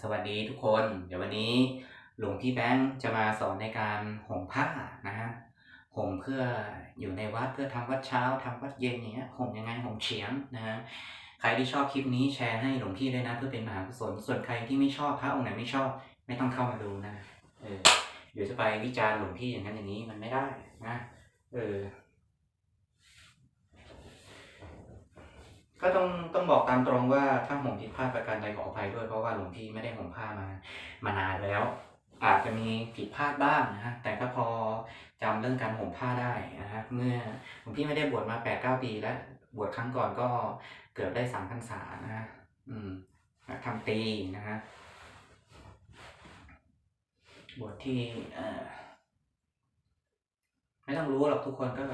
สวัสดีทุกคน เดี๋ยววันนี้หลวงพี่แบงค์จะมาสอนในการห่มผ้านะฮะห่มเพื่ออยู่ในวัดเพื่อทำวัดเช้าทำวัดเย็นอย่างเงี้ยห่มยังไงห่มเฉียงนะฮะใครที่ชอบคลิปนี้แชร์ให้หลวงพี่ด้วยนะ เพื่อเป็นมหากุศลส่วนใครที่ไม่ชอบพระองค์ไหนไม่ชอบ ไม่ต้องเข้ามาดูนะเออเดี๋ยวจะไปวิจารณ์หลวงพี่อย่างนั้นอย่างนี้มันไม่ได้นะเออก็ต้อง ต้องบอกตามตรงว่าถ้าห่มผิดพลาดประการใดขออภัยด้วย เพราะว่าหลวงพี่ไม่ได้ห่มผ้ามามานานแล้ว อาจจะมีผิดพลาดบ้างนะฮะแต่ก็พอจำเรื่องการห่มผ้าได้นะฮะเมื่อหลวงพี่ไม่ได้บวชมาแปดเก้าปีแล้วบวชครั้งก่อนก็เกือบได้สามพรรษานะฮะอืมทำตีนะฮะบวชที่ไม่ต้องรู้หรอกทุกคนก็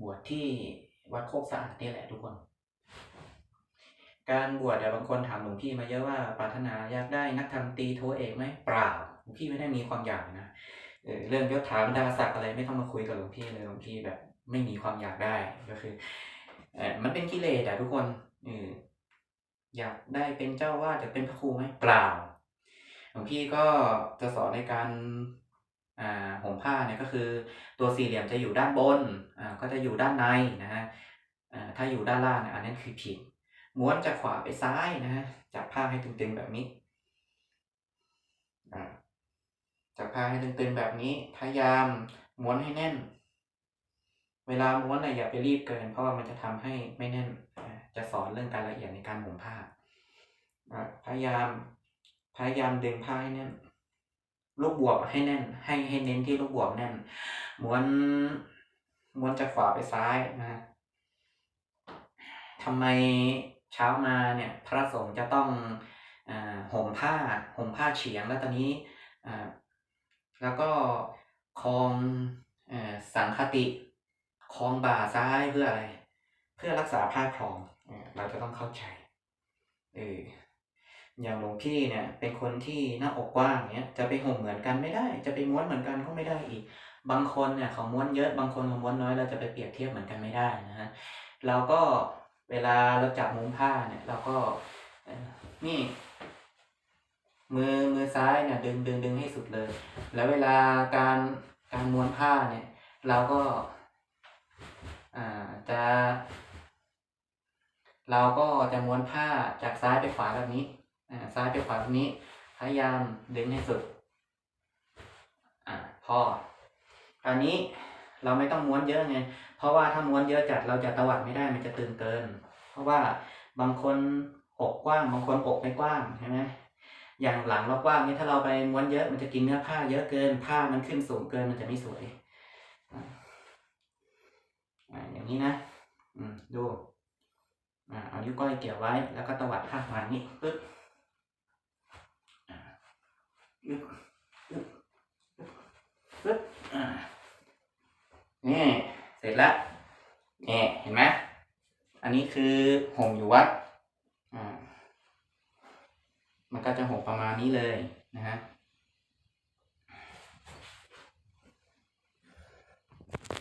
บวชที่ วัดโคกสะอาดนี่แหละทุกคน การบวชเดี๋ยวบางคนถามหลวงพี่มาเยอะว่าปรารถนาอยากได้นักธรรมตีโทเอกไหมเปล่าหลวงพี่ไม่ได้มีความอยากนะเรื่องยศถาบรรดาศักดิ์อะไรไม่ต้องมาคุยกับหลวงพี่เลยหลวงพี่แบบ ไม่มีความอยากได้ก็คือเออมันเป็นกิเลสอะทุกคนเอออยากได้เป็นเจ้าวาดจะเป็นพระครูไหมเปล่าหลวงพี่ก็จะสอนในการ ห่มผ้าเนี่ยก็คือตัวสี่เหลี่ยมจะอยู่ด้านบนก็จะอยู่ด้านในนะฮะถ้าอยู่ด้านล่างเนี่ยอันนั้นคือผิดม้วนจากขวาไปซ้ายนะฮะจับผ้าให้ตึงๆแบบนี้จับผ้าให้ตึงๆแบบนี้พยายามม้วนให้แน่น เวลาม้วนเนี่ยอย่าไปรีบเกิน เพราะว่ามันจะทำให้ไม่แน่นจะสอนเรื่องการละเอียดในการห่มผ้าพยายามพยายามดึงผ้าให้แน่น ลูกบวบให้แน่น ให้ให้เน้นที่ลูกบวบแน่นม้วนม้วนจากขวาไปซ้ายนะทำไมเช้ามาเนี่ย พระสงฆ์จะต้องอห่มผ้าห่มผ้าเฉียงแล้วตอนนี้แล้วก็คลองอสังคติคลองบ่าซ้ายเพื่ออะไร เพื่อรักษาผ้าคลองเราจะต้องเข้าใจเออ อย่างหลวงพี่เนี่ยเป็นคนที่หน้าอกกว้างเนี้ยจะไปห่มเหมือนกันไม่ได้ จะไปม้วนเหมือนกันก็ไม่ได้อีก บางคนเนี่ยเขาม้วนเยอะ บางคนเขาม้วนน้อยเราจะไปเปรียบเทียบเหมือนกันไม่ได้นะฮะเราก็เวลาเราจับมุมผ้าเนี่ยเราก็นี่มือมือซ้ายเนี่ยดึงดึงดึงให้สุดเลย แล้วเวลาการการม้วนผ้าเนี่ย เราก็อ่าจะ เราก็จะม้วนผ้าจากซ้ายไปขวาแบบนี้ ซ้ายไปขวาแบบนี้ พยายามดึงให้สุด อ่าพอคราวนี้เราไม่ต้องม้วนเยอะไง เพราะว่าถ้าม้วนเยอะจัดเราจะตวัดไม่ได้มันจะตึงเกิน เพราะว่าบางคนอกกว้างบางคนอกไม่กว้างใช่ไหมอย่างหลังเรากว้างนี่ถ้าเราไปม้วนเยอะมันจะกินเนื้อผ้าเยอะเกินผ้ามันขึ้นสูงเกินมันจะไม่สวยอย่างนี้นะอืดูอ่าเอานิ้วก้อยเกี่ยวไว้แล้วก็ตวัดผ้ามานี่ปึ๊บ ปึ๊บนี่เสร็จแล้วนี่เห็นไหมอันนี้คือห่มอยู่วัดอ่ามันก็จะห่มประมาณนี้เลยนะฮะ